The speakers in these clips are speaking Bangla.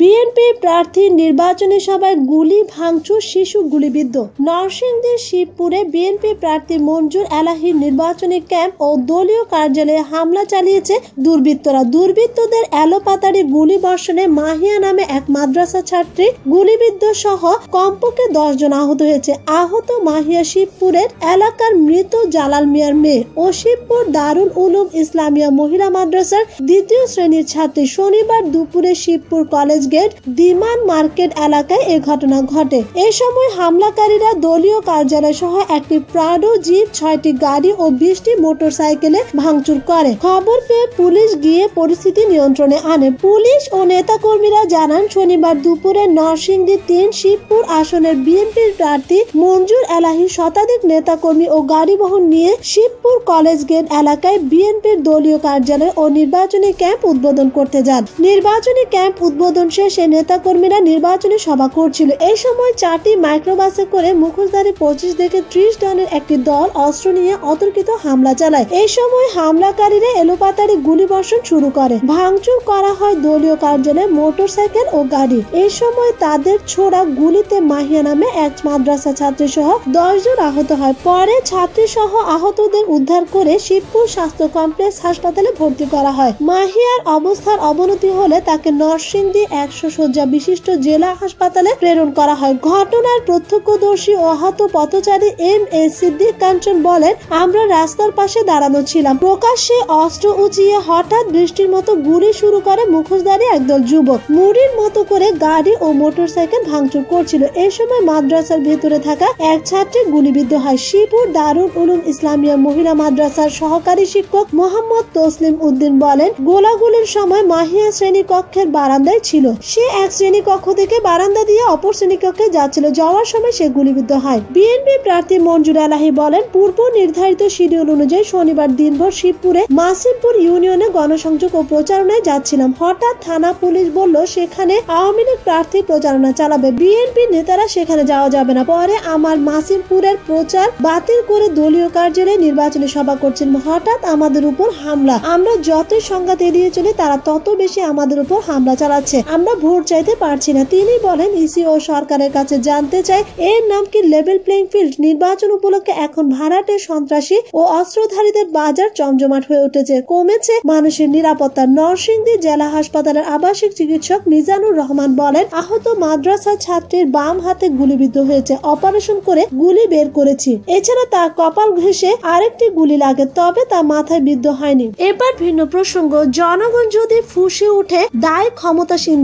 বিএনপি প্রার্থী নির্বাচনী সভায় গুলি, ভাঙচুর, শিশু গুলিবিদ্ধ। নরসিংদীর শিবপুরে বিএনপি প্রার্থী মঞ্জুর এলাহির নির্বাচনী ক্যাম্প ও দলীয় কার্যালয়ে হামলা চালিয়েছে দুর্বৃত্তরা। দুর্বৃত্তদের এলোপাতাড়ি গুলি বর্ষণে মাহিয়া নামে এক মাদ্রাসা ছাত্রী গুলিবিদ্ধ সহ কমপক্ষে দশ জন আহত হয়েছে। আহত মাহিয়া শিবপুরের এলাকার মৃত জালাল মিয়ার মেয়ে ও শিবপুর দারুল উলুম ইসলামিয়া মহিলা মাদ্রাসার দ্বিতীয় শ্রেণির ছাত্রী। শনিবার দুপুরে Shibpur college gate Diman market এলাকায় এ ঘটনা ঘটে। এ সময় হামলাকারীরা দলীয় কার্যালয় সহ একটি প্রাডো জিপ ছয়টি গাড়ি ও বিশটি মোটর সাইকেলে ভাঙচুর করে। খবর পেয়ে পুলিশ গিয়ে পরিস্থিতি নিয়ন্ত্রণে আনে। পুলিশ ও নেতাকর্মীরা জানান, শনিবার দুপুরে নরসিংদী তিন শিবপুর আসনের বিএনপির প্রার্থী মঞ্জুর এলাহি শতাধিক নেতাকর্মী ও গাড়ি বহন নিয়ে শিবপুর কলেজ গেট এলাকায় বিএনপির দলীয় কার্যালয় ও নির্বাচনী ক্যাম্প উদ্বোধন করতে যান। নির্বাচনী ক্যাম্প উদ্বোধন শেষে নেতাকর্মীরা নির্বাচনী সভা করছিল। এই সময় চারটি মাইক্রোবাসে করে মুখোশধারী পঁচিশ থেকে ত্রিশ জনের একটি দল অস্ত্র নিয়ে অতর্কিত হামলা চালায়। এই সময় হামলাকারীরা এলোপাতাড়ি গুলি বর্ষণ শুরু করে। ভাঙচুর করা হয় দলীয় কার্যালয়ে মোটর সাইকেল ও গাড়ি। এই সময় তাদের ছোড়া গুলিতে মাহিয়া নামে এক মাদ্রাসা ছাত্রী সহ দশ জন আহত হয়। পরে ছাত্রী সহ আহতদের উদ্ধার করে শিবপুর স্বাস্থ্য কমপ্লেক্স হাসপাতালে ভর্তি করা হয়। মাহিয়ার অবস্থার অবনতি হলে তাকে নরসিংদী একশো শয্যা বিশিষ্ট জেলা হাসপাতালে প্রেরণ করা হয়। ঘটনার প্রত্যক্ষদর্শী ও আহত পথচারী এম এ সিদ্দিক কাঞ্চন বলেন, আমরা রাস্তার পাশে দাঁড়ানো ছিলাম। প্রকাশ্যে অস্ত্র উঁচিয়ে হঠাৎ বৃষ্টির মতো গুলি শুরু করে মুখোশধারী একদল যুবক। মুড়ির মতো করে গাড়ি ও মোটরসাইকেল ভাঙচুর করছিল। এই সময় মাদ্রাসার ভেতরে থাকা এক ছাত্রী গুলিবিদ্ধ হয়। শিবপুর দারুল উলুম ইসলামিয়া মহিলা মাদ্রাসার সহকারী শিক্ষক মোহাম্মদ তসলিম উদ্দিন বলেন, গোলাগুলির সময় মাহিয়া শ্রেণি কক্ষের বারান্দায় ছিল। সে এক শ্রেণি কক্ষ থেকে বারান্দা দিয়ে অপর শ্রেণি কক্ষে যাচ্ছিল। যাওয়ার সময় সে গুলিবিদ্ধ হয়। বিএনপি প্রার্থী মঞ্জুর আলাহি বলেন, পূর্ব নির্ধারিত শিডিউল অনুযায়ী শনিবার দিনভর শিবপুরে মাসিমপুর ইউনিয়নে গণসংযোগ ও প্রচারণায় যাচ্ছিলাম। হঠাৎ থানা পুলিশ বলল, সেখানে আওয়ামী লীগ প্রার্থী প্রচারণা চালাবে। বিএনপি নেতারা সেখানে যাওয়া যাবে না। পরে আমার মাসিমপুরের প্রচার বাতিল করে দলীয় কার্যালয়ে নির্বাচনী সভা করছেন হঠাৎ আমাদের উপর হামলা। আমরা যতই সংঘাত এড়িয়ে চলি, তারা তত বেশি আমাদের উপর হামলা চালাচ্ছে। আমরা ভোট চাইতে পারছি না। তিনি বলেন, ইসি ও সরকারের কাছে জানতে চাই, এর নাম কি লেভেল প্লেইং ফিল্ড নির্বাচন উপলক্ষে এখন ভাড়াটে সন্ত্রাসী ও অস্ত্রধারীদের বাজার জমজমাট হয়ে উঠেছে, কমেছে মানুষের নিরাপত্তা। নরসিংদী জেলা হাসপাতালের আবাসিক চিকিৎসক মিজানুর রহমান বলেন, আহত মাদ্রাসা ছাত্রীর বাম হাতে গুলিবিদ্ধ হয়েছে, অপারেশন করে গুলি বের করেছি। এছাড়া তার কপাল ঘেঁষে আরেকটি গুলি লাগে, তবে তা মাথায় বিদ্ধ হয়নি। এবার ভিন্ন প্রসঙ্গ, জনগণ যদি ফুসে উঠে দায়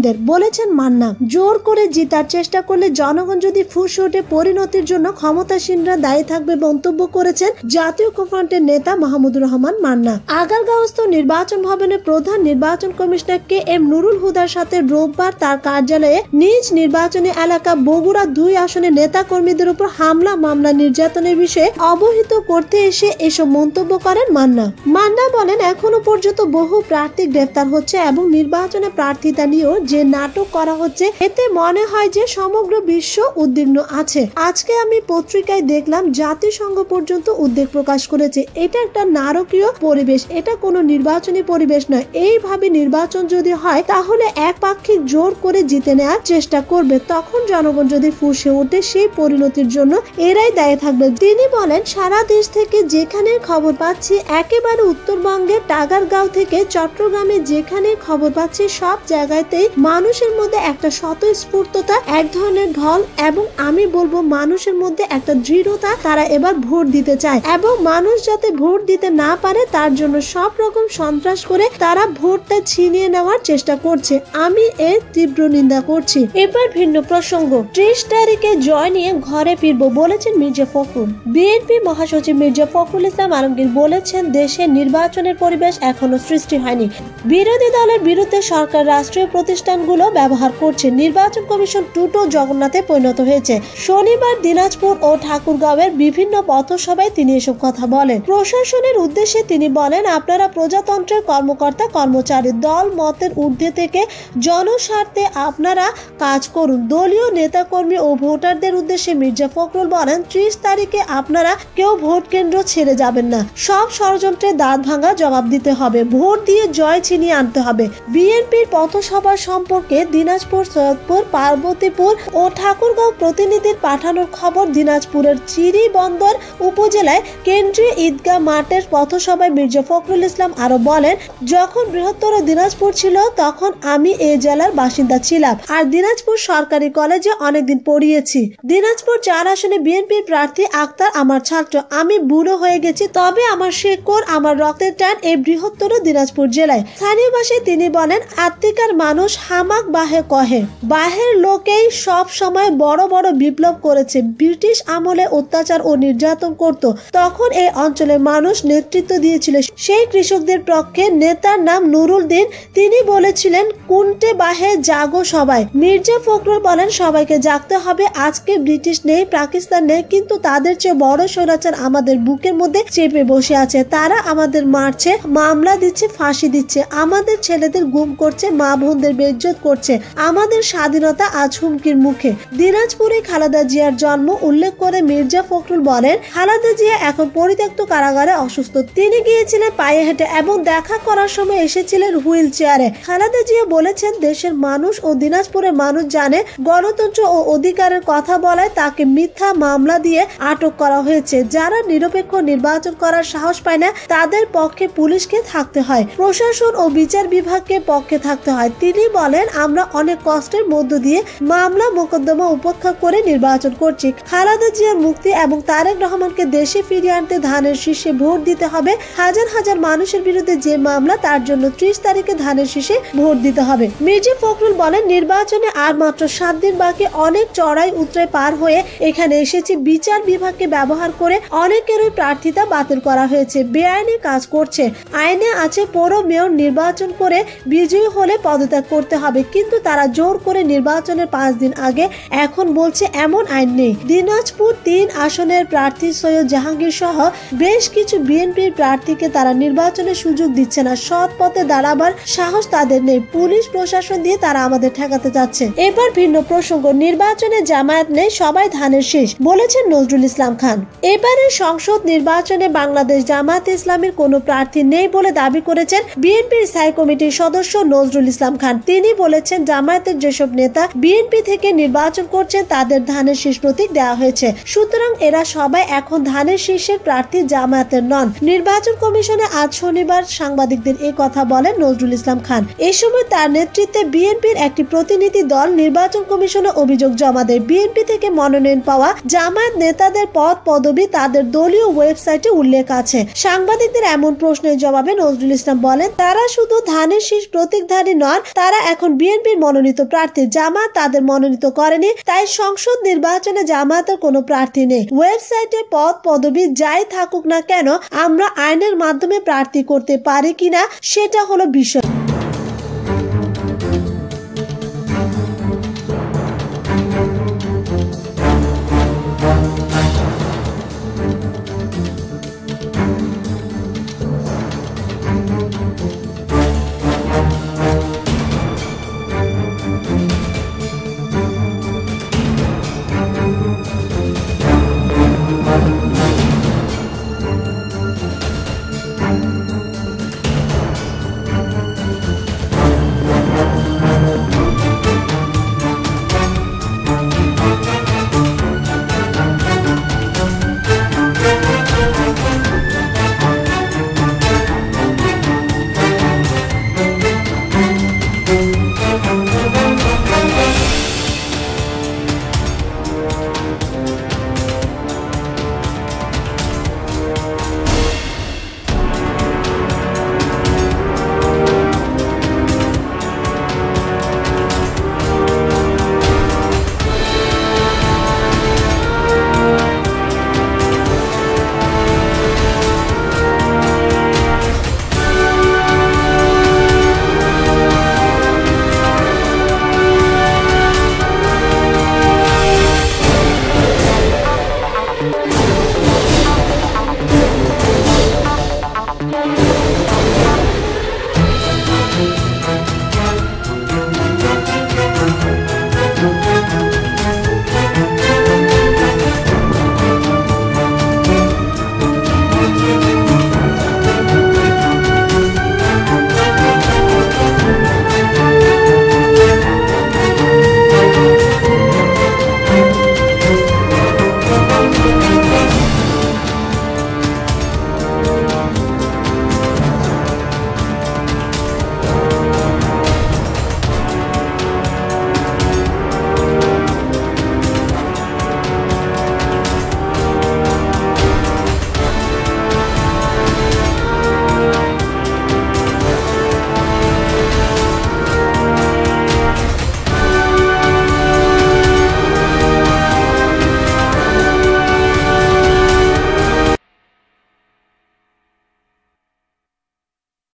ক্ষমতাসীনদের বলেছেন মান্না, জোর করে জিতার চেষ্টা করলে জনগণ যদি ফুসে ওঠে, পরিণতির জন্য ক্ষমতাসীনরা দায়ী থাকবে মন্তব্য করেছেন জাতীয় ফ্রন্টের নেতা মাহমুদুর রহমান মান্না। আগারগাঁওস্থ নির্বাচন ভবনে প্রধান নির্বাচন কমিশনার কে এম নুরুল হুদার সাথে রোববার তার কার্যালয়ে নিজ নির্বাচনী এলাকা বগুড়া দুই আসনে নেতা কর্মীদের উপর হামলা, মামলা নির্যাতনের বিষয়ে অবহিত করতে এসে এসব মন্তব্য করেন মান্না। মান্না বলেন, এখনও পর্যন্ত বহু প্রার্থী গ্রেফতার হচ্ছে এবং নির্বাচনে প্রার্থিতা নিয়েও যে নাটক করা হচ্ছে, এতে মনে হয় যে সমগ্র বিশ্ব উদ্বিগ্ন আছে। আজকে আমি পত্রিকায় দেখলাম, জাতিসংঘ পর্যন্ত উদ্বেগ প্রকাশ করেছে। এটা একটা নারকীয় পরিবেশ, এটা কোনো নির্বাচনী পরিবেশ নয়। এইভাবে নির্বাচন যদি হয়, তাহলে এক পাক্ষিক জোর করে জিতে নেওয়ার চেষ্টা করবে। তখন জনগণ যদি ফুসে ওঠে, সেই পরিণতির জন্য এরাই দায়ী থাকবে। তিনি বলেন, সারা দেশ থেকে যেখানে খবর পাচ্ছি, একেবারে উত্তরবঙ্গের টাগারগাঁও থেকে চট্টগ্রামে যেখানে খবর পাচ্ছি, সব জায়গাতেই মানুষের মধ্যে একটা স্বতঃস্ফূর্ততা, এক ধরনের ঢল এবং আমি বলব মানুষের মধ্যে একটা দৃঢ়তা তারা এবার ভোট দিতে চায়। এবং মানুষ যাতে ভোট দিতে না পারে, তার জন্য সব রকম সন্ত্রাস করে তারা ভোটটা ছিনিয়ে নেওয়ার চেষ্টা করছে। আমি এর তীব্র নিন্দা করছি। এবার ভিন্ন প্রসঙ্গ। ত্রিশ তারিখে জয় নিয়ে ঘরে ফিরবো বলেছেন মির্জা ফখরুল। বিএনপি মহাসচিব মির্জা ফখরুল ইসলাম আলমগীর বলেছেন দেশে নির্বাচনের পরিবেশ এখনও সৃষ্টি হয়নি। বিরোধী দলের বিরুদ্ধে সরকার রাষ্ট্রীয় প্রতিষ্ঠানগুলো ব্যবহার করছে। নির্বাচন কমিশন টুটো জগন্নাথে পরিণত হয়েছে। শনিবার দিনাজপুর ও ঠাকুরগাঁওয়ের বিভিন্ন পথসভায় তিনি এসব কথা বলেন। প্রশাসনের উদ্দেশ্যে তিনি বলেন, আপনারা প্রজাতন্ত্রের কর্মকর্তা, কর্মচারী, দল, মতের ঊর্ধ্বে থেকে জনস্বার্থে আপনারা কাজ করুন। দলীয় নেতাকর্মী ও ভোটারদের উদ্দেশ্যে মির্জা ফখরুল বলেন, ত্রিশ তারিখে আপনারা কেউ ভোট কেন্দ্র ছেড়ে যাবেন না। সব ষড়যন্ত্রের দাঁত ভাঙা জবাব দিতে হবে। ভোট দিয়ে জয় ছিনিয়ে আনতে হবে। বিএনপির পথসভার সময় সম্পর্কে দিনাজপুর, সৈয়দপুর, পার্বতীপুর ও ঠাকুরগাঁও প্রতিনিধির পাঠানোর খবর দিনাজপুরের চিরি বন্দর উপজেলায় কেন্দ্রীয় ঈদগাহ মাঠের পথসভায় মির্জা ফখরুল ইসলাম আরও বলেন, যখন বৃহত্তর দিনাজপুর ছিল, তখন আমি এই জেলার বাসিন্দা ছিলাম। আর দিনাজপুর সরকারি কলেজে অনেকদিন পড়িয়েছি। দিনাজপুর চার আসনে বিএনপির প্রার্থী আক্তার আমার ছাত্র। আমি বুড়ো হয়ে গেছি, তবে আমার শেকড়, আমার রক্তের টান এই বৃহত্তর দিনাজপুর জেলায়। স্থানীয় ভাষায় তিনি বলেন, আত্মিকার মানুষ হামাক বাহে কহে, বাহের লোকেই সব সময় বড় বড় বিপ্লব করেছে। ব্রিটিশ আমলে অত্যাচার ও নির্যাতন করত। তখন এই অঞ্চলের মানুষ নেতৃত্ব দিয়েছিল। সেই কৃষকদের পক্ষে নেতার নাম নুরুল দিন। তিনি বলেছিলেন, কুন্টে বাহে জাগো সবাই। মির্জা ফখরুল বলেন, সবাইকে জাগতে হবে। আজকে ব্রিটিশ নেই, পাকিস্তান নেই, কিন্তু তাদের চেয়ে বড় স্বৈরাচার আমাদের বুকের মধ্যে চেপে বসে আছে। তারা আমাদের মারছে, মামলা দিচ্ছে, ফাঁসি দিচ্ছে। আমাদের ছেলেদের গুম করছে, মা বোনদের বেজ্জত করছে। আমাদের স্বাধীনতা আজ হুমকির মুখে। দিনাজপুরে খালেদা জিয়ার জন্ম উল্লেখ করে মির্জা ফখরুল বলেন, খালেদা জিয়া এখন পরিত্যক্ত কারাগারে অসুস্থ। তিনি গিয়েছিলেন পায়ে হেঁটে এবং দেখা করার সময় এসেছিলেন হুইল চেয়ারে। খালেদা জিয়া বলেছেন, দেশের মানুষ ও দিনাজপুরের মানুষ জানে, গণতন্ত্র ও অধিকারের কথা বলায় তাকে মিথ্যা মামলা দিয়ে আটক করা হয়েছে। যারা নিরপেক্ষ নির্বাচন করার সাহস পায় না, তাদের পক্ষে পুলিশকে থাকতে হয়। প্রশাসন ও বিচার বিভাগকে পক্ষে থাকতে হয়। তিনি বলেন, আমরা অনেক কষ্টের মধ্য দিয়ে মামলা মোকদ্দমা উপেক্ষা করে নির্বাচন করছি। খালেদা জিয়ার মুক্তি এবং তারেক রহমানকে দেশে ফিরিয়ে আনতে ধানের শীর্ষে ভোট দিতে হবে। হাজার হাজার মানুষের বিরুদ্ধে যে মামলা, তার জন্য ত্রিশ তারিখে ধানের শীর্ষে ভোট দিতে হবে। মির্জা ফখরুল বলেন, নির্বাচনে আর মাত্র সাত দিন বাকি, অনেক চড়াই উতরাই পার হয়ে এখানে এসেছি। বিচার বিভাগকে ব্যবহার করে অনেকেরই প্রার্থিতা বাতিল করা হয়েছে। বেআইনি কাজ করছে। আইনে আছে পৌর মেয়র নির্বাচন করে বিজয়ী হলে পদত্যাগ করতে হবে। কিন্তু তারা জোর করে নির্বাচনের পাঁচ দিন আগে এখন বলছে এমন আইন নেই। দিনাজপুর তিন আসনের প্রার্থী সৈয়দ জাহাঙ্গীর সহ বেশ কিছু বিএনপির প্রার্থীকে তারা নির্বাচনের সুযোগ দিচ্ছে না। সৎ পথে দাঁড়াবার সাহস তাদের নেই। পুলিশ, প্রশাসন দিয়ে তারা আমাদের ঠেকাতে যাচ্ছে। এবার ভিন্ন প্রসঙ্গ। নির্বাচনে জামায়াত নেই, সবাই ধানের শেষ, বলেছেন নজরুল ইসলাম খান। এবারে সংসদ নির্বাচনে বাংলাদেশ জামায়াত ইসলামের কোনো প্রার্থী নেই বলে দাবি করেছেন বিএনপির স্থায়ী কমিটির সদস্য নজরুল ইসলাম খান। তিনি বলেছেন, জামায়াতের যেসব নেতা বিএনপি থেকে নির্বাচন করছেন, তাদের ধানের শীষ প্রতীক দেওয়া হয়েছে। সুতরাং এরা সবাই এখন ধানের শীর্ষের প্রার্থী জামায়াতের নন। নির্বাচন কমিশনে আজ শনিবার সাংবাদিকদের এই কথা বলেন নজরুল ইসলাম খান। এ সময় তার নেতৃত্বে বিএনপির একটি প্রতিনিধি দল নির্বাচন কমিশনে অভিযোগ জমা দেয়। বিএনপি থেকে মনোনয়ন পাওয়া জামায়াত নেতাদের পদ পদবি তাদের দলীয় ওয়েবসাইটে উল্লেখ আছে। সাংবাদিকদের এমন প্রশ্নের জবাবে নজরুল ইসলাম বলেন, তারা শুধু ধানের শীষ প্রতীকধারী নন, তারা এখন বিএনপির মনোনীত প্রার্থী জামাত তাদের মনোনীত করেনি, তাই সংসদ নির্বাচনে জামাতের কোনো প্রার্থী নেই। ওয়েবসাইটে পদ পদবি যাই থাকুক না কেন, আমরা আইনের মাধ্যমে প্রার্থী করতে পারি কিনা, সেটা হলো বিষয়।